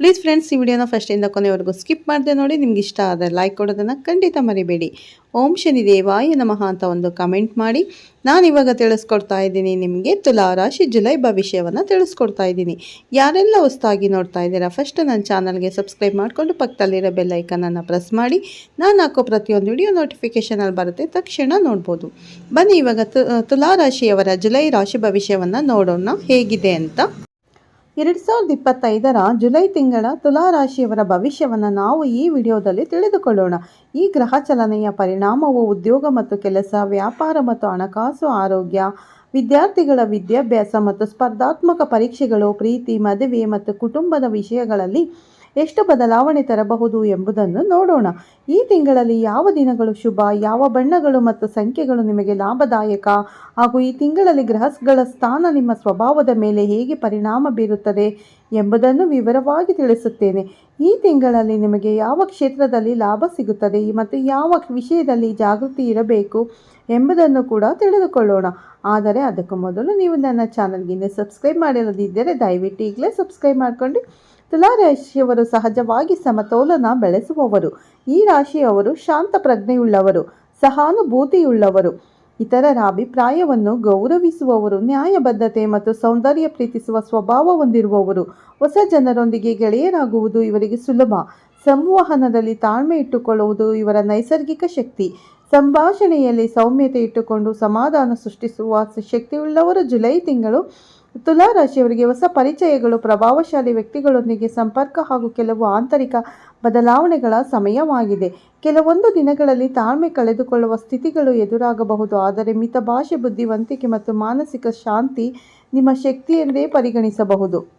Please friends ಈ ವಿಡಿಯೋನ ಫಸ್ಟಿಂದ ಕೊನೆವರೆಗೂ ಸ್ಕಿಪ್ ಮಾಡಿದೆ ನೋಡಿ. ನಿಮ್ಗೆ ಇಷ್ಟ ಆದರೆ ಲೈಕ್ ಕೊಡೋದನ್ನು ಖಂಡಿತ ಮರಿಬೇಡಿ. ಓಂ ಶನಿ ದೇವಾಯ ನಮಃ ಅಂತ ಒಂದು ಕಮೆಂಟ್ ಮಾಡಿ. ನಾನು ಇವಾಗ ತಿಳಿಸ್ಕೊಡ್ತಾ ಇದ್ದೀನಿ ನಿಮಗೆ ತುಲಾ ರಾಶಿ ಜುಲೈ ಭವಿಷ್ಯವನ್ನು ತಿಳಿಸ್ಕೊಡ್ತಾ ಇದ್ದೀನಿ. ಯಾರೆಲ್ಲ ಹೊಸ್ತಾಗಿ ನೋಡ್ತಾ ಇದ್ದೀರಾ ಫಸ್ಟ್ ನನ್ನ ಚಾನಲ್ಗೆ ಸಬ್ಸ್ಕ್ರೈಬ್ ಮಾಡಿಕೊಂಡು ಪಕ್ಕದಲ್ಲಿರೋ ಬೆಲ್ಲೈಕನನ್ನು ಪ್ರೆಸ್ ಮಾಡಿ. ನಾನು ಹಾಕೋ ಪ್ರತಿಯೊಂದು ವಿಡಿಯೋ ನೋಟಿಫಿಕೇಷನಲ್ಲಿ ಬರುತ್ತೆ, ತಕ್ಷಣ ನೋಡ್ಬೋದು. ಬನ್ನಿ ಇವಾಗ ತುಲಾ ರಾಶಿಯವರ ಜುಲೈ ರಾಶಿ ಭವಿಷ್ಯವನ್ನು ನೋಡೋಣ ಹೇಗಿದೆ ಅಂತ. ಎರಡು ಸಾವಿರದ ಇಪ್ಪತ್ತೈದರ ಜುಲೈ ತಿಂಗಳ ತುಲಾ ರಾಶಿಯವರ ಭವಿಷ್ಯವನ್ನು ನಾವು ಈ ವಿಡಿಯೋದಲ್ಲಿ ತಿಳಿದುಕೊಳ್ಳೋಣ. ಈ ಗ್ರಹ ಚಲನೆಯ ಪರಿಣಾಮವು ಉದ್ಯೋಗ ಮತ್ತು ಕೆಲಸ, ವ್ಯಾಪಾರ ಮತ್ತು ಹಣಕಾಸು, ಆರೋಗ್ಯ, ವಿದ್ಯಾರ್ಥಿಗಳ ವಿದ್ಯಾಭ್ಯಾಸ ಮತ್ತು ಸ್ಪರ್ಧಾತ್ಮಕ ಪರೀಕ್ಷೆಗಳು, ಪ್ರೀತಿ, ಮದುವೆ ಮತ್ತು ಕುಟುಂಬದ ವಿಷಯಗಳಲ್ಲಿ ಎಷ್ಟು ಬದಲಾವಣೆ ತರಬಹುದು ಎಂಬುದನ್ನು ನೋಡೋಣ. ಈ ತಿಂಗಳಲ್ಲಿ ಯಾವ ದಿನಗಳು ಶುಭ, ಯಾವ ಬಣ್ಣಗಳು ಮತ್ತು ಸಂಖ್ಯೆಗಳು ನಿಮಗೆ ಲಾಭದಾಯಕ ಹಾಗೂ ಈ ತಿಂಗಳಲ್ಲಿ ಗ್ರಹಗಳ ಸ್ಥಾನ ನಿಮ್ಮ ಸ್ವಭಾವದ ಮೇಲೆ ಹೇಗೆ ಪರಿಣಾಮ ಬೀರುತ್ತದೆ ಎಂಬುದನ್ನು ವಿವರವಾಗಿ ತಿಳಿಸುತ್ತೇನೆ. ಈ ತಿಂಗಳಲ್ಲಿ ನಿಮಗೆ ಯಾವ ಕ್ಷೇತ್ರದಲ್ಲಿ ಲಾಭ ಸಿಗುತ್ತದೆ ಮತ್ತು ಯಾವ ವಿಷಯದಲ್ಲಿ ಜಾಗೃತಿ ಇರಬೇಕು ಎಂಬುದನ್ನು ಕೂಡ ತಿಳಿದುಕೊಳ್ಳೋಣ. ಆದರೆ ಅದಕ್ಕೂ ಮೊದಲು ನೀವು ನನ್ನ ಚಾನಲ್ಗೆ ಸಬ್ಸ್ಕ್ರೈಬ್ ಮಾಡಿರೋದಿದ್ದರೆ ದಯವಿಟ್ಟು ಈಗಲೇ ಸಬ್ಸ್ಕ್ರೈಬ್ ಮಾಡಿಕೊಂಡು ತುಲಾ ರಾಶಿಯವರು ಸಹಜವಾಗಿ ಸಮತೋಲನ ಬೆಳೆಸುವವರು. ಈ ರಾಶಿಯವರು ಶಾಂತ ಪ್ರಜ್ಞೆಯುಳ್ಳವರು ಸಹಾನುಭೂತಿಯುಳ್ಳವರು. ಇತರರ ಅಭಿಪ್ರಾಯವನ್ನು ಗೌರವಿಸುವವರು, ನ್ಯಾಯಬದ್ಧತೆ ಮತ್ತು ಸೌಂದರ್ಯ ಪ್ರೀತಿಸುವ ಸ್ವಭಾವ ಹೊಂದಿರುವವರು. ಹೊಸ ಜನರೊಂದಿಗೆ ಗೆಳೆಯರಾಗುವುದು ಇವರಿಗೆ ಸುಲಭ. ಸಂವಹನದಲ್ಲಿ ತಾಳ್ಮೆ ಇಟ್ಟುಕೊಳ್ಳುವುದು ಇವರ ನೈಸರ್ಗಿಕ ಶಕ್ತಿ. ಸಂಭಾಷಣೆಯಲ್ಲಿ ಸೌಮ್ಯತೆ ಇಟ್ಟುಕೊಂಡು ಸಮಾಧಾನ ಸೃಷ್ಟಿಸುವ ಶಕ್ತಿಯುಳ್ಳವರು ಜುಲೈ ತಿಂಗಳು ತುಲಾ ರಾಶಿಯವರಿಗೆ ಹೊಸ ಪರಿಚಯಗಳು, ಪ್ರಭಾವಶಾಲಿ ವ್ಯಕ್ತಿಗಳೊಂದಿಗೆ ಸಂಪರ್ಕ ಹಾಗೂ ಕೆಲವು ಆಂತರಿಕ ಬದಲಾವಣೆಗಳ ಸಮಯವಾಗಿದೆ. ಕೆಲವೊಂದು ದಿನಗಳಲ್ಲಿ ತಾಳ್ಮೆ ಕಳೆದುಕೊಳ್ಳುವ ಸ್ಥಿತಿಗಳು ಎದುರಾಗಬಹುದು. ಆದರೆ ಮಿತ ಭಾಷೆ ಬುದ್ಧಿವಂತಿಕೆ ಮತ್ತು ಮಾನಸಿಕ ಶಾಂತಿ ನಿಮ್ಮ ಶಕ್ತಿಯೆಂದೇ ಪರಿಗಣಿಸಬಹುದು.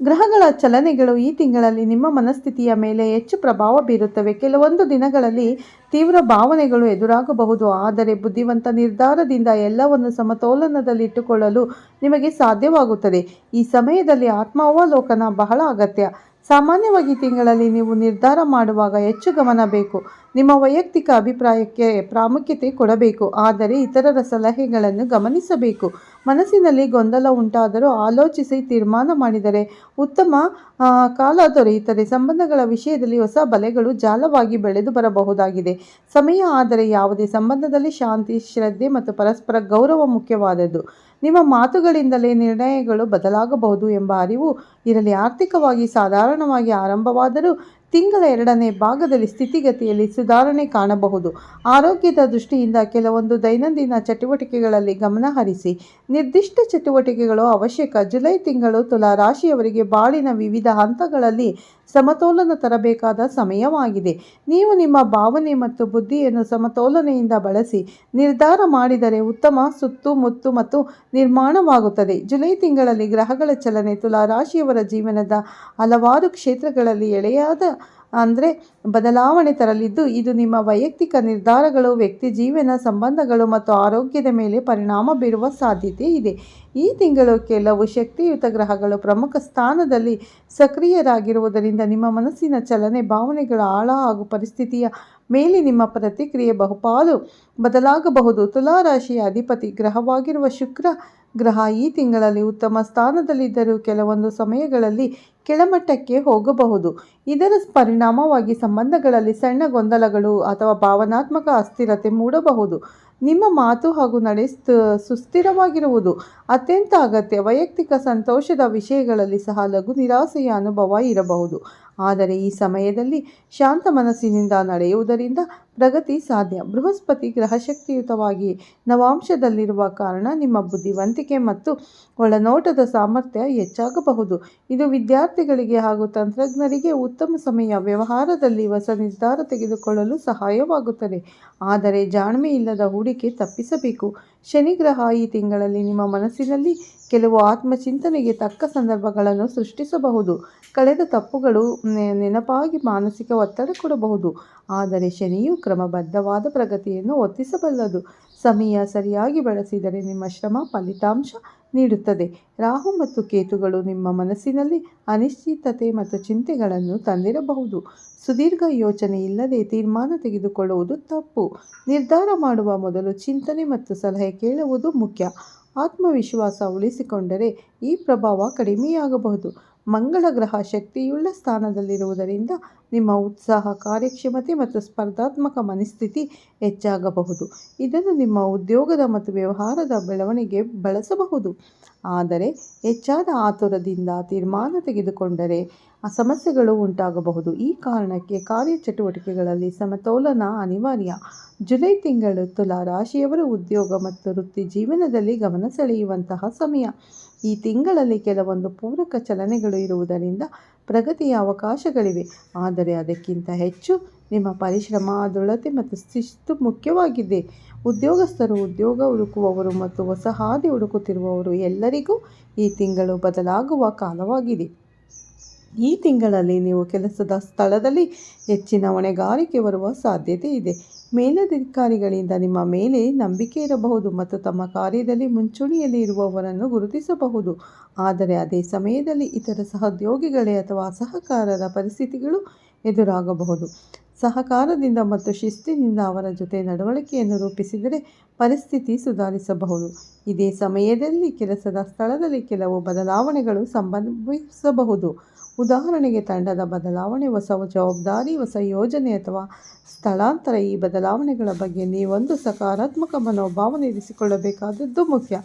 ಗ್ರಹಗಳ ಚಲನೆಗಳು ಈ ತಿಂಗಳಲ್ಲಿ ನಿಮ್ಮ ಮನಸ್ಥಿತಿಯ ಮೇಲೆ ಹೆಚ್ಚು ಪ್ರಭಾವ ಬೀರುತ್ತವೆ. ಕೆಲವೊಂದು ದಿನಗಳಲ್ಲಿ ತೀವ್ರ ಭಾವನೆಗಳು ಎದುರಾಗಬಹುದು. ಆದರೆ ಬುದ್ಧಿವಂತ ನಿರ್ಧಾರದಿಂದ ಎಲ್ಲವನ್ನು ಸಮತೋಲನದಲ್ಲಿಟ್ಟುಕೊಳ್ಳಲು ನಿಮಗೆ ಸಾಧ್ಯವಾಗುತ್ತದೆ. ಈ ಸಮಯದಲ್ಲಿ ಆತ್ಮಾವಲೋಕನ ಬಹಳ ಅಗತ್ಯ. ಸಾಮಾನ್ಯವಾಗಿ ತಿಂಗಳಲ್ಲಿ ನೀವು ನಿರ್ಧಾರ ಮಾಡುವಾಗ ಹೆಚ್ಚು ಗಮನ ಬೇಕು. ನಿಮ್ಮ ವೈಯಕ್ತಿಕ ಅಭಿಪ್ರಾಯಕ್ಕೆ ಪ್ರಾಮುಖ್ಯತೆ ಕೊಡಬೇಕು. ಆದರೆ ಇತರರ ಸಲಹೆಗಳನ್ನು ಗಮನಿಸಬೇಕು. ಮನಸ್ಸಿನಲ್ಲಿ ಗೊಂದಲ ಉಂಟಾದರೂ ಆಲೋಚಿಸಿ ತೀರ್ಮಾನ ಮಾಡಿದರೆ ಉತ್ತಮ ಕಾಲ ದೊರೆಯುತ್ತದೆ. ಸಂಬಂಧಗಳ ವಿಷಯದಲ್ಲಿ ಹೊಸ ಬಲೆಗಳು ಜಾಲವಾಗಿ ಬೆಳೆದು ಬರಬಹುದಾಗಿದೆ. ಸಮಯ ಆದರೆ ಯಾವುದೇ ಸಂಬಂಧದಲ್ಲಿ ಶಾಂತಿ, ಶ್ರದ್ಧೆ ಮತ್ತು ಪರಸ್ಪರ ಗೌರವ ಮುಖ್ಯವಾದದ್ದು. ನಿಮ್ಮ ಮಾತುಗಳಿಂದಲೇ ನಿರ್ಣಯಗಳು ಬದಲಾಗಬಹುದು ಎಂಬ ಅರಿವು ಇರಲಿ ಆರ್ಥಿಕವಾಗಿ ಸಾಧಾರಣವಾಗಿ ಆರಂಭವಾದರೂ ತಿಂಗಳ ಎರಡನೇ ಭಾಗದಲ್ಲಿ ಸ್ಥಿತಿಗತಿಯಲ್ಲಿ ಸುಧಾರಣೆ ಕಾಣಬಹುದು. ಆರೋಗ್ಯದ ದೃಷ್ಟಿಯಿಂದ ಕೆಲವೊಂದು ದೈನಂದಿನ ಚಟುವಟಿಕೆಗಳಲ್ಲಿ ಗಮನಹರಿಸಿ ನಿರ್ದಿಷ್ಟ ಚಟುವಟಿಕೆಗಳು ಅವಶ್ಯಕ. ಜುಲೈ ತಿಂಗಳು ತುಲಾ ರಾಶಿಯವರಿಗೆ ಬಾಳಿನ ವಿವಿಧ ಹಂತಗಳಲ್ಲಿ ಸಮತೋಲನ ತರಬೇಕಾದ ಸಮಯವಾಗಿದೆ. ನೀವು ನಿಮ್ಮ ಭಾವನೆ ಮತ್ತು ಬುದ್ಧಿಯನ್ನು ಸಮತೋಲನೆಯಿಂದ ಬಳಸಿ, ನಿರ್ಧಾರ ಮಾಡಿದರೆ ಉತ್ತಮ ಸುತ್ತುಮುತ್ತು ಮತ್ತು ನಿರ್ಮಾಣವಾಗುತ್ತದೆ. ಜುಲೈ ತಿಂಗಳಲ್ಲಿ ಗ್ರಹಗಳ ಚಲನೆ ತುಲಾ ರಾಶಿಯವರ ಜೀವನದ ಹಲವಾರು ಕ್ಷೇತ್ರಗಳಲ್ಲಿ ಎಳೆಯಾದ ಅಂದರೆ ಬದಲಾವಣೆ ತರಲಿದ್ದು, ಇದು ನಿಮ್ಮ ವೈಯಕ್ತಿಕ ನಿರ್ಧಾರಗಳು, ವ್ಯಕ್ತಿ ಜೀವನ ಸಂಬಂಧಗಳು ಮತ್ತು ಆರೋಗ್ಯದ ಮೇಲೆ ಪರಿಣಾಮ ಬೀರುವ ಸಾಧ್ಯತೆ ಇದೆ. ಈ ತಿಂಗಳು ಕೆಲವು ಶಕ್ತಿಯುತ ಗ್ರಹಗಳು ಪ್ರಮುಖ ಸ್ಥಾನದಲ್ಲಿ ಸಕ್ರಿಯರಾಗಿರುವುದರಿಂದ ನಿಮ್ಮ ಮನಸ್ಸಿನ ಚಲನೆ, ಭಾವನೆಗಳ ಆಳ ಹಾಗೂ ಪರಿಸ್ಥಿತಿಯ ಮೇಲೆ ನಿಮ್ಮ ಪ್ರತಿಕ್ರಿಯೆ ಬಹುಪಾಲು ಬದಲಾಗಬಹುದು. ತುಲಾರಾಶಿಯ ಅಧಿಪತಿ ಗ್ರಹವಾಗಿರುವ ಶುಕ್ರ ಗ್ರಹ ಈ ತಿಂಗಳಲ್ಲಿ ಉತ್ತಮ ಸ್ಥಾನದಲ್ಲಿದ್ದರೂ ಕೆಲವೊಂದು ಸಮಯಗಳಲ್ಲಿ ಕೆಳಮಟ್ಟಕ್ಕೆ ಹೋಗಬಹುದು. ಇದರ ಪರಿಣಾಮವಾಗಿ ಸಂಬಂಧಗಳಲ್ಲಿ ಸಣ್ಣ ಗೊಂದಲಗಳು ಅಥವಾ ಭಾವನಾತ್ಮಕ ಅಸ್ಥಿರತೆ ಮೂಡಬಹುದು. ನಿಮ್ಮ ಮಾತು ಹಾಗೂ ನಡೆ ಸುಸ್ಥಿರವಾಗಿರುವುದು ಅತ್ಯಂತ ಅಗತ್ಯ. ವೈಯಕ್ತಿಕ ಸಂತೋಷದ ವಿಷಯಗಳಲ್ಲಿ ಸಹ ಲಘು ನಿರಾಸೆಯ ಅನುಭವ ಇರಬಹುದು. ಆದರೆ ಈ ಸಮಯದಲ್ಲಿ ಶಾಂತ ಮನಸ್ಸಿನಿಂದ ನಡೆಯುವುದರಿಂದ ಪ್ರಗತಿ ಸಾಧ್ಯ. ಬೃಹಸ್ಪತಿ ಗ್ರಹಶಕ್ತಿಯುತವಾಗಿ ನವಾಂಶದಲ್ಲಿರುವ ಕಾರಣ ನಿಮ್ಮ ಬುದ್ಧಿವಂತಿಕೆ ಮತ್ತು ಒಳನೋಟದ ಸಾಮರ್ಥ್ಯ ಹೆಚ್ಚಾಗಬಹುದು. ಇದು ವಿದ್ಯಾರ್ಥಿಗಳಿಗೆ ಹಾಗೂ ತಂತ್ರಜ್ಞರಿಗೆ ಉತ್ತಮ ಸಮಯ, ವ್ಯವಹಾರದಲ್ಲಿ ಹೊಸ ನಿರ್ಧಾರ ತೆಗೆದುಕೊಳ್ಳಲು ಸಹಾಯವಾಗುತ್ತದೆ. ಆದರೆ ಜಾಣ್ಮೆ ಇಲ್ಲದ ಹೂಡಿಕೆ ತಪ್ಪಿಸಬೇಕು. ಶನಿ ಗ್ರಹ ಈ ತಿಂಗಳಲ್ಲಿ ನಿಮ್ಮ ಮನಸ್ಸಿನಲ್ಲಿ ಕೆಲವು ಆತ್ಮಚಿಂತನೆಗೆ ತಕ್ಕ ಸಂದರ್ಭಗಳನ್ನು ಸೃಷ್ಟಿಸಬಹುದು. ಕಳೆದ ತಪ್ಪುಗಳು ನೆನಪಾಗಿ ಮಾನಸಿಕ ಒತ್ತಡ ಕೊಡಬಹುದು. ಆದರೆ ಶನಿಯು ಕ್ರಮಬದ್ಧವಾದ ಪ್ರಗತಿಯನ್ನು ಒತ್ತಿಸಬಲ್ಲದು. ಸಮಯ ಸರಿಯಾಗಿ ಬಳಸಿದರೆ ನಿಮ್ಮ ಶ್ರಮ ಫಲಿತಾಂಶ ನೀಡುತ್ತದೆ. ರಾಹು ಮತ್ತು ಕೇತುಗಳು ನಿಮ್ಮ ಮನಸ್ಸಿನಲ್ಲಿ ಅನಿಶ್ಚಿತತೆ ಮತ್ತು ಚಿಂತೆಗಳನ್ನು ತಂದಿರಬಹುದು. ಸುದೀರ್ಘ ಯೋಚನೆ ಇಲ್ಲದೆ ತೀರ್ಮಾನ ತೆಗೆದುಕೊಳ್ಳುವುದು ತಪ್ಪು. ನಿರ್ಧಾರ ಮಾಡುವ ಮೊದಲು ಚಿಂತನೆ ಮತ್ತು ಸಲಹೆ ಕೇಳುವುದು ಮುಖ್ಯ. ಆತ್ಮವಿಶ್ವಾಸ ಉಳಿಸಿಕೊಂಡರೆ ಈ ಪ್ರಭಾವ ಕಡಿಮೆಯಾಗಬಹುದು. ಮಂಗಳ ಗ್ರಹ ಶಕ್ತಿಯುಳ್ಳ ಸ್ಥಾನದಲ್ಲಿರುವುದರಿಂದ ನಿಮ್ಮ ಉತ್ಸಾಹ, ಕಾರ್ಯಕ್ಷಮತೆ ಮತ್ತು ಸ್ಪರ್ಧಾತ್ಮಕ ಮನಸ್ಥಿತಿ ಹೆಚ್ಚಾಗಬಹುದು. ಇದನ್ನು ನಿಮ್ಮ ಉದ್ಯೋಗದ ಮತ್ತು ವ್ಯವಹಾರದ ಬೆಳವಣಿಗೆ ಬಳಸಬಹುದು. ಆದರೆ ಹೆಚ್ಚಾದ ಆತುರದಿಂದ ತೀರ್ಮಾನ ತೆಗೆದುಕೊಂಡರೆ ಸಮಸ್ಯೆಗಳು ಉಂಟಾಗಬಹುದು. ಈ ಕಾರಣಕ್ಕೆ ಕಾರ್ಯಚಟುವಟಿಕೆಗಳಲ್ಲಿ ಸಮತೋಲನ ಅನಿವಾರ್ಯ. ಜುಲೈ ತಿಂಗಳು ತುಲಾ ರಾಶಿಯವರು ಉದ್ಯೋಗ ಮತ್ತು ವೃತ್ತಿ ಜೀವನದಲ್ಲಿ ಗಮನ ಸೆಳೆಯುವಂತಹ ಸಮಯ. ಈ ತಿಂಗಳಲ್ಲಿ ಕೆಲವೊಂದು ಪೂರಕ ಚಲನೆಗಳು ಇರುವುದರಿಂದ ಪ್ರಗತಿಯ ಅವಕಾಶಗಳಿವೆ. ಆದರೆ ಅದಕ್ಕಿಂತ ಹೆಚ್ಚು ನಿಮ್ಮ ಪರಿಶ್ರಮ ದೃಢತೆ ಮತ್ತು ಶಿಸ್ತು ಮುಖ್ಯವಾಗಿದೆ. ಉದ್ಯೋಗಸ್ಥರು, ಉದ್ಯೋಗ ಹುಡುಕುವವರು ಮತ್ತು ಹೊಸ ಹಾದಿ ಹುಡುಕುತ್ತಿರುವವರು ಎಲ್ಲರಿಗೂ ಈ ತಿಂಗಳು ಬದಲಾಗುವ ಕಾಲವಾಗಿದೆ. ಈ ತಿಂಗಳಲ್ಲಿ ನೀವು ಕೆಲಸದ ಸ್ಥಳದಲ್ಲಿ ಹೆಚ್ಚಿನ ಹೊಣೆಗಾರಿಕೆ ಬರುವ ಸಾಧ್ಯತೆ ಇದೆ. ಮೇಲಧಿಕಾರಿಗಳಿಂದ ನಿಮ್ಮ ಮೇಲೆ ನಂಬಿಕೆ ಇರಬಹುದು ಮತ್ತು ತಮ್ಮ ಕಾರ್ಯದಲ್ಲಿ ಮುಂಚೂಣಿಯಲ್ಲಿ ಇರುವವರನ್ನು ಗುರುತಿಸಬಹುದು. ಆದರೆ ಅದೇ ಸಮಯದಲ್ಲಿ ಇತರ ಸಹೋದ್ಯೋಗಿಗಳೇ ಅಥವಾ ಸಹಕಾರರ ಪರಿಸ್ಥಿತಿಗಳು ಎದುರಾಗಬಹುದು. ಸಹಕಾರದಿಂದ ಮತ್ತು ಶಿಸ್ತಿನಿಂದ ಅವರ ಜೊತೆ ನಡವಳಿಕೆಯನ್ನು ರೂಪಿಸಿದರೆ ಪರಿಸ್ಥಿತಿ ಸುಧಾರಿಸಬಹುದು. ಇದೇ ಸಮಯದಲ್ಲಿ ಕೆಲಸದ ಸ್ಥಳದಲ್ಲಿ ಕೆಲವು ಬದಲಾವಣೆಗಳು ಸಂಭವಿಸಬಹುದು. ಉದಾಹರಣೆಗೆ ತಂಡದ ಬದಲಾವಣೆ ಹೊಸ ಜವಾಬ್ದಾರಿ, ಹೊಸ ಯೋಜನೆ ಅಥವಾ ಸ್ಥಳಾಂತರ. ಈ ಬದಲಾವಣೆಗಳ ಬಗ್ಗೆ ನೀವೊಂದು ಸಕಾರಾತ್ಮಕ ಮನೋಭಾವನೆ ಇರಿಸಿಕೊಳ್ಳಬೇಕಾದದ್ದು ಮುಖ್ಯ.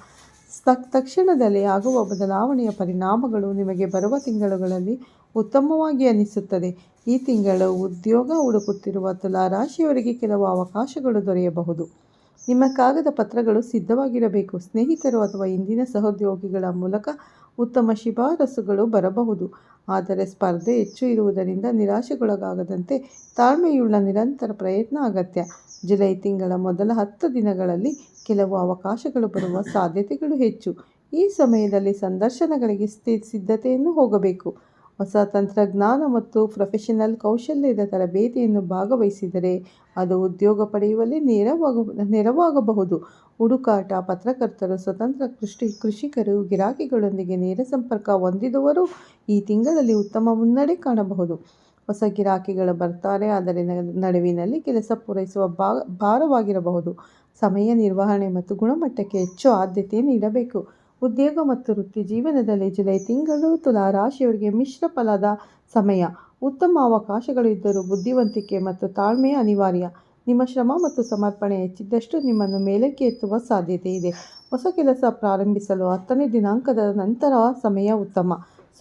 ತಕ್ಷಣದಲ್ಲಿ ಆಗುವ ಬದಲಾವಣೆಯ ಪರಿಣಾಮಗಳು ನಿಮಗೆ ಬರುವ ತಿಂಗಳುಗಳಲ್ಲಿ ಉತ್ತಮವಾಗಿ ಅನಿಸುತ್ತದೆ. ಈ ತಿಂಗಳು ಉದ್ಯೋಗ ಹುಡುಕುತ್ತಿರುವ ತುಲಾ ರಾಶಿಯವರಿಗೆ ಕೆಲವು ಅವಕಾಶಗಳು ದೊರೆಯಬಹುದು. ನಿಮ್ಮ ಕಾಗದ ಪತ್ರಗಳು ಸಿದ್ಧವಾಗಿರಬೇಕು. ಸ್ನೇಹಿತರು ಅಥವಾ ಇಂದಿನ ಸಹೋದ್ಯೋಗಿಗಳ ಮೂಲಕ ಉತ್ತಮ ಶಿಫಾರಸುಗಳು ಬರಬಹುದು. ಆದರೆ ಸ್ಪರ್ಧೆ ಹೆಚ್ಚು ಇರುವುದರಿಂದ ನಿರಾಶೆಗೊಳಗಾಗದಂತೆ ತಾಳ್ಮೆಯುಳ್ಳ ನಿರಂತರ ಪ್ರಯತ್ನ ಅಗತ್ಯ. ಜುಲೈ ತಿಂಗಳ ಮೊದಲ ಹತ್ತು ದಿನಗಳಲ್ಲಿ ಕೆಲವು ಅವಕಾಶಗಳು ಬರುವ ಸಾಧ್ಯತೆಗಳು ಹೆಚ್ಚು. ಈ ಸಮಯದಲ್ಲಿ ಸಂದರ್ಶನಗಳಿಗೆ ಸಿದ್ಧತೆಯನ್ನು ಹೋಗಬೇಕು. ಹೊಸ ತಂತ್ರಜ್ಞಾನ ಮತ್ತು ಪ್ರೊಫೆಷನಲ್ ಕೌಶಲ್ಯದ ತರಬೇತಿಯನ್ನು ಭಾಗವಹಿಸಿದರೆ ಅದು ಉದ್ಯೋಗ ಪಡೆಯುವಲ್ಲಿ ನೆರವಾಗ, ನೆರವಾಗಬಹುದು. ಹುಡುಕಾಟ ಪತ್ರಕರ್ತರು, ಸ್ವತಂತ್ರ ಕೃಷಿ ಕೃಷಿಕರು, ಗಿರಾಕಿಗಳೊಂದಿಗೆ ನೇರ ಸಂಪರ್ಕ ಹೊಂದಿದವರು ಈ ತಿಂಗಳಲ್ಲಿ ಉತ್ತಮ ಮುನ್ನಡೆ ಕಾಣಬಹುದು. ಹೊಸ ಗಿರಾಕಿಗಳು ಬರ್ತಾರೆ, ಆದರೆ ನಡುವಿನಲ್ಲಿ ಕೆಲಸ ಪೂರೈಸುವ ಭಾರವಾಗಿರಬಹುದು. ಸಮಯ ನಿರ್ವಹಣೆ ಮತ್ತು ಗುಣಮಟ್ಟಕ್ಕೆ ಹೆಚ್ಚು ಆದ್ಯತೆ ನೀಡಬೇಕು. ಉದ್ಯೋಗ ಮತ್ತು ವೃತ್ತಿ ಜೀವನದಲ್ಲಿ ಜುಲೈ ತಿಂಗಳು ತುಲಾ ರಾಶಿಯವರಿಗೆ ಮಿಶ್ರ ಫಲದ ಸಮಯ. ಉತ್ತಮ ಅವಕಾಶಗಳು ಇದ್ದರೂ ಬುದ್ಧಿವಂತಿಕೆ ಮತ್ತು ತಾಳ್ಮೆ ಅನಿವಾರ್ಯ. ನಿಮ್ಮ ಶ್ರಮ ಮತ್ತು ಸಮರ್ಪಣೆ ಹೆಚ್ಚಿದ್ದಷ್ಟು ನಿಮ್ಮನ್ನು ಮೇಲಕ್ಕೆ ಎತ್ತುವ ಸಾಧ್ಯತೆ ಇದೆ. ಹೊಸ ಕೆಲಸ ಪ್ರಾರಂಭಿಸಲು ಹತ್ತನೇ ದಿನಾಂಕದ ನಂತರ ಸಮಯ ಉತ್ತಮ.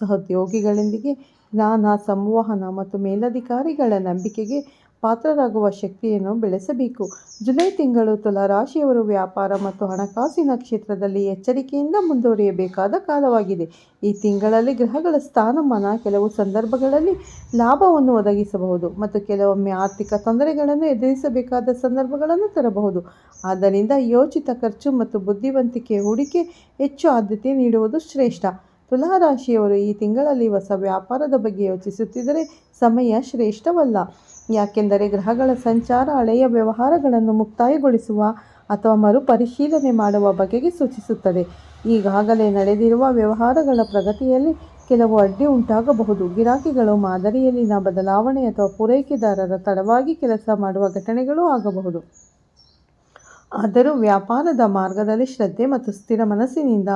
ಸಹೋದ್ಯೋಗಿಗಳೊಂದಿಗೆ ಜ್ಞಾನ, ಸಂವಹನ ಮತ್ತು ಮೇಲಧಿಕಾರಿಗಳ ನಂಬಿಕೆಗೆ ಪಾತ್ರರಾಗುವ ಶಕ್ತಿಯನ್ನು ಬೆಳೆಸಬೇಕು. ಜುಲೈ ತಿಂಗಳು ತುಲಾ ರಾಶಿಯವರು ವ್ಯಾಪಾರ ಮತ್ತು ಹಣಕಾಸಿನ ಕ್ಷೇತ್ರದಲ್ಲಿ ಎಚ್ಚರಿಕೆಯಿಂದ ಮುಂದುವರಿಯಬೇಕಾದ ಕಾಲವಾಗಿದೆ. ಈ ತಿಂಗಳಲ್ಲಿ ಗ್ರಹಗಳ ಸ್ಥಾನಮಾನ ಕೆಲವು ಸಂದರ್ಭಗಳಲ್ಲಿ ಲಾಭವನ್ನು ಒದಗಿಸಬಹುದು ಮತ್ತು ಕೆಲವೊಮ್ಮೆ ಆರ್ಥಿಕ ತೊಂದರೆಗಳನ್ನು ಎದುರಿಸಬೇಕಾದ ಸಂದರ್ಭಗಳನ್ನು ತರಬಹುದು. ಆದ್ದರಿಂದ ಯೋಚಿತ ಖರ್ಚು ಮತ್ತು ಬುದ್ಧಿವಂತಿಕೆ ಹೂಡಿಕೆ ಹೆಚ್ಚು ಆದ್ಯತೆ ನೀಡುವುದು ಶ್ರೇಷ್ಠ. ತುಲಾ ರಾಶಿಯವರು ಈ ತಿಂಗಳಲ್ಲಿ ಹೊಸ ವ್ಯಾಪಾರದ ಬಗ್ಗೆ ಯೋಚಿಸುತ್ತಿದ್ದರೆ ಸಮಯ ಶ್ರೇಷ್ಠವಲ್ಲ. ಯಾಕೆಂದರೆ ಗ್ರಹಗಳ ಸಂಚಾರ, ಹಳೆಯ ವ್ಯವಹಾರಗಳನ್ನು ಮುಕ್ತಾಯಗೊಳಿಸುವ ಅಥವಾ ಮರುಪರಿಶೀಲನೆ ಮಾಡುವ ಬಗೆಗೆ ಸೂಚಿಸುತ್ತದೆ. ಈಗಾಗಲೇ ನಡೆದಿರುವ ವ್ಯವಹಾರಗಳ ಪ್ರಗತಿಯಲ್ಲಿ ಕೆಲವು ಅಡ್ಡಿ ಉಂಟಾಗಬಹುದು. ಗಿರಾಕಿಗಳು ಮಾದರಿಯಲ್ಲಿನ ಬದಲಾವಣೆ ಅಥವಾ ಪೂರೈಕೆದಾರರ ತಡವಾಗಿ ಕೆಲಸ ಮಾಡುವ ಘಟನೆಗಳು ಆಗಬಹುದು. ಆದರೂ ವ್ಯಾಪಾರದ ಮಾರ್ಗದಲ್ಲಿ ಶ್ರದ್ಧೆ ಮತ್ತು ಸ್ಥಿರ ಮನಸ್ಸಿನಿಂದ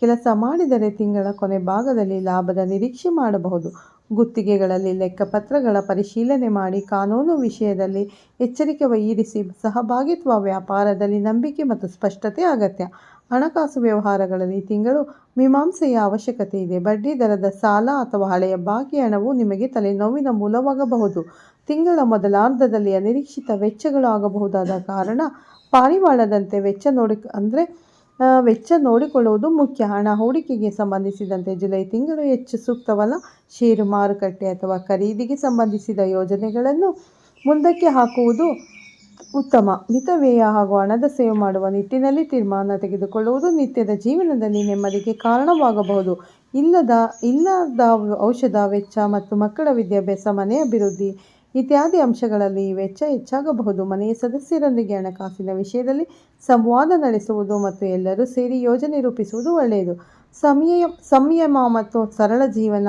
ಕೆಲಸ ಮಾಡಿದರೆ ತಿಂಗಳ ಕೊನೆ ಭಾಗದಲ್ಲಿ ಲಾಭದ ನಿರೀಕ್ಷೆ ಮಾಡಬಹುದು. ಗುತ್ತಿಗೆಗಳಲ್ಲಿ ಲೆಕ್ಕಪತ್ರಗಳ ಪರಿಶೀಲನೆ ಮಾಡಿ ಕಾನೂನು ವಿಷಯದಲ್ಲಿ ಎಚ್ಚರಿಕೆ ವಹಿರಿಸಿ ಸಹಭಾಗಿತ್ವ ವ್ಯಾಪಾರದಲ್ಲಿ ನಂಬಿಕೆ ಮತ್ತು ಸ್ಪಷ್ಟತೆ ಅಗತ್ಯ. ಹಣಕಾಸು ವ್ಯವಹಾರಗಳಲ್ಲಿ ತಿಂಗಳು ಮೀಮಾಂಸೆಯ ಅವಶ್ಯಕತೆ ಇದೆ. ಬಡ್ಡಿ ದರದ ಸಾಲ ಅಥವಾ ಹಳೆಯ ಬಾಕಿ ಹಣವು ನಿಮಗೆ ತಲೆನೋವಿನ ಮೂಲವಾಗಬಹುದು. ತಿಂಗಳ ಮೊದಲಾರ್ಧದಲ್ಲಿ ಅನಿರೀಕ್ಷಿತ ವೆಚ್ಚಗಳು ಆಗಬಹುದಾದ ಕಾರಣ ಪಾರಿವಾಳದಂತೆ ವೆಚ್ಚ ನೋಡಿ ಅಂದರೆ ವೆಚ್ಚ ನೋಡಿಕೊಳ್ಳುವುದು ಮುಖ್ಯ. ಹಣ ಹೂಡಿಕೆಗೆ ಸಂಬಂಧಿಸಿದಂತೆ ಜುಲೈ ತಿಂಗಳು ಹೆಚ್ಚು ಸೂಕ್ತವಲ್ಲ. ಷೇರು ಮಾರುಕಟ್ಟೆ ಅಥವಾ ಖರೀದಿಗೆ ಸಂಬಂಧಿಸಿದ ಯೋಜನೆಗಳನ್ನು ಮುಂದಕ್ಕೆ ಹಾಕುವುದು ಉತ್ತಮ. ಮಿತವ್ಯಯ ಹಾಗೂ ಹಣದ ಸೇವ್ ಮಾಡುವ ನಿಟ್ಟಿನಲ್ಲಿ ತೀರ್ಮಾನ ತೆಗೆದುಕೊಳ್ಳುವುದು ನಿತ್ಯದ ಜೀವನದಲ್ಲಿ ನೆಮ್ಮದಿಗೆ ಕಾರಣವಾಗಬಹುದು. ಇಲ್ಲದ ಇಲ್ಲದ ಔಷಧ, ವೆಚ್ಚ ಮತ್ತು ಮಕ್ಕಳ ವಿದ್ಯಾಭ್ಯಾಸ, ಮನೆ ಅಭಿವೃದ್ಧಿ ಇತ್ಯಾದಿ ಅಂಶಗಳಲ್ಲಿ ವೆಚ್ಚ ಹೆಚ್ಚಾಗಬಹುದು. ಮನೆಯ ಸದಸ್ಯರೊಂದಿಗೆ ಹಣಕಾಸಿನ ವಿಷಯದಲ್ಲಿ ಸಂವಾದ ನಡೆಸುವುದು ಮತ್ತು ಎಲ್ಲರೂ ಸೇರಿ ಯೋಜನೆ ರೂಪಿಸುವುದು ಒಳ್ಳೆಯದು. ಸಮಯ ಸಂಯಮ ಮತ್ತು ಸರಳ ಜೀವನ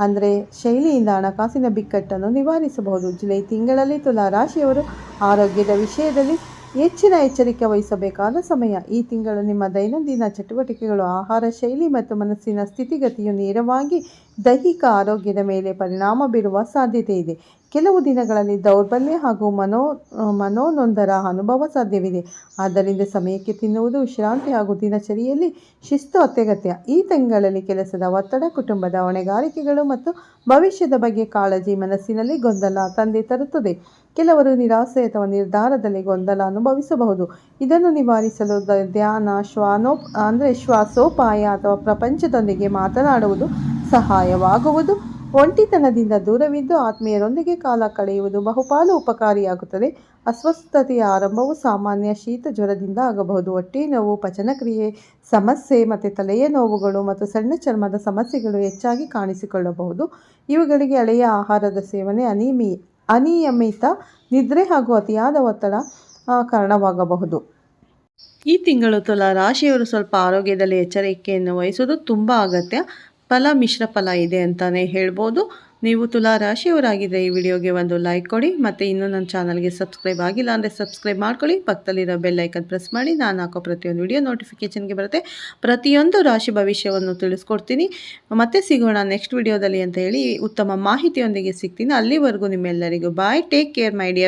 ಅಂದರೆ ಶೈಲಿಯಿಂದ ಹಣಕಾಸಿನ ಬಿಕ್ಕಟ್ಟನ್ನು ನಿವಾರಿಸಬಹುದು. ಜುಲೈ ತಿಂಗಳಲ್ಲಿ ತುಲಾ ರಾಶಿಯವರು ಆರೋಗ್ಯದ ವಿಷಯದಲ್ಲಿ ಹೆಚ್ಚಿನ ಎಚ್ಚರಿಕೆ ವಹಿಸಬೇಕಾದ ಸಮಯ. ಈ ತಿಂಗಳು ನಿಮ್ಮ ದೈನಂದಿನ ಚಟುವಟಿಕೆಗಳು, ಆಹಾರ ಶೈಲಿ ಮತ್ತು ಮನಸ್ಸಿನ ಸ್ಥಿತಿಗತಿಯು ನೇರವಾಗಿ ದೈಹಿಕ ಆರೋಗ್ಯದ ಮೇಲೆ ಪರಿಣಾಮ ಬೀರುವ ಸಾಧ್ಯತೆ ಇದೆ. ಕೆಲವು ದಿನಗಳಲ್ಲಿ ದೌರ್ಬಲ್ಯ ಹಾಗೂ ಮನೋ, ಮನೋನೊಂದರ ಅನುಭವ ಸಾಧ್ಯವಿದೆ. ಆದ್ದರಿಂದ ಸಮಯಕ್ಕೆ ತಿನ್ನುವುದು ವಿಶ್ರಾಂತಿ ಹಾಗೂ ದಿನಚರಿಯಲ್ಲಿ ಶಿಸ್ತು ಅತ್ಯಗತ್ಯ. ಈ ತಿಂಗಳಲ್ಲಿ ಕೆಲಸದ ಒತ್ತಡ, ಕುಟುಂಬದ ಹೊಣೆಗಾರಿಕೆಗಳು ಮತ್ತು ಭವಿಷ್ಯದ ಬಗ್ಗೆ ಕಾಳಜಿ ಮನಸ್ಸಿನಲ್ಲಿ ಗೊಂದಲ ತಂದೆ ತರುತ್ತದೆ. ಕೆಲವರು ನಿರಾಸೆ ಅಥವಾ ನಿರ್ಧಾರದಲ್ಲಿ ಗೊಂದಲ ಅನುಭವಿಸಬಹುದು. ಇದನ್ನು ನಿವಾರಿಸಲು ಧ್ಯಾನ ಶ್ವಾನೋ ಅಂದರೆ ಶ್ವಾಸೋಪಾಯ ಅಥವಾ ಪ್ರಪಂಚದೊಂದಿಗೆ ಮಾತನಾಡುವುದು ಸಹಾಯವಾಗುವುದು. ಒಂಟಿತನದಿಂದ ದೂರವಿದ್ದು ಆತ್ಮೀಯರೊಂದಿಗೆ ಕಾಲ ಕಳೆಯುವುದು ಬಹುಪಾಲು ಉಪಕಾರಿಯಾಗುತ್ತದೆ. ಅಸ್ವಸ್ಥತೆಯ ಆರಂಭವು ಸಾಮಾನ್ಯ ಶೀತ ಜ್ವರದಿಂದ ಆಗಬಹುದು. ಹೊಟ್ಟೆ ನೋವು, ಪಚನಕ್ರಿಯೆ, ಸಮಸ್ಯೆ ಮತ್ತು ತಲೆಯ ನೋವುಗಳು ಮತ್ತು ಸಣ್ಣ ಚರ್ಮದ ಸಮಸ್ಯೆಗಳು ಹೆಚ್ಚಾಗಿ ಕಾಣಿಸಿಕೊಳ್ಳಬಹುದು. ಇವುಗಳಿಗೆ ಹಳೆಯ ಆಹಾರದ ಸೇವನೆ ಅನಿಮಿ ಅನಿಯಮಿತ, ನಿದ್ರೆ ಹಾಗೂ ಅತಿಯಾದ ಒತ್ತಡ ಕಾರಣವಾಗಬಹುದು. ಈ ತಿಂಗಳು ತುಲಾ ರಾಶಿಯವರು ಸ್ವಲ್ಪ ಆರೋಗ್ಯದಲ್ಲಿ ಎಚ್ಚರಿಕೆಯನ್ನು ವಹಿಸುವುದು ತುಂಬ ಅಗತ್ಯ. ಫಲ, ಮಿಶ್ರ ಫಲ ಇದೆ ಅಂತಲೇ ಹೇಳ್ಬೋದು. ನೀವು ತುಲಾ ರಾಶಿಯವರಾಗಿದ್ದರೆ ಈ ವಿಡಿಯೋಗೆ ಒಂದು ಲೈಕ್ ಕೊಡಿ ಮತ್ತು ಇನ್ನೂ ನನ್ನ ಚಾನಲ್ಗೆ ಸಬ್ಸ್ಕ್ರೈಬ್ ಆಗಿಲ್ಲ ಅಂದರೆ ಸಬ್ಸ್ಕ್ರೈಬ್ ಮಾಡ್ಕೊಳ್ಳಿ. ಪಕ್ಕದಲ್ಲಿರೋ ಬೆಲ್ಲೈಕನ್ ಪ್ರೆಸ್ ಮಾಡಿ. ನಾನು ಹಾಕೋ ಪ್ರತಿಯೊಂದು ವಿಡಿಯೋ ನೋಟಿಫಿಕೇಷನ್ಗೆ ಬರುತ್ತೆ. ಪ್ರತಿಯೊಂದು ರಾಶಿ ಭವಿಷ್ಯವನ್ನು ತಿಳಿಸ್ಕೊಡ್ತೀನಿ. ಮತ್ತೆ ಸಿಗೋಣ ನೆಕ್ಸ್ಟ್ ವಿಡಿಯೋದಲ್ಲಿ ಅಂತ ಹೇಳಿ ಉತ್ತಮ ಮಾಹಿತಿಯೊಂದಿಗೆ ಸಿಗ್ತೀನಿ. ಅಲ್ಲಿವರೆಗೂ ನಿಮ್ಮೆಲ್ಲರಿಗೂ bye take care my dear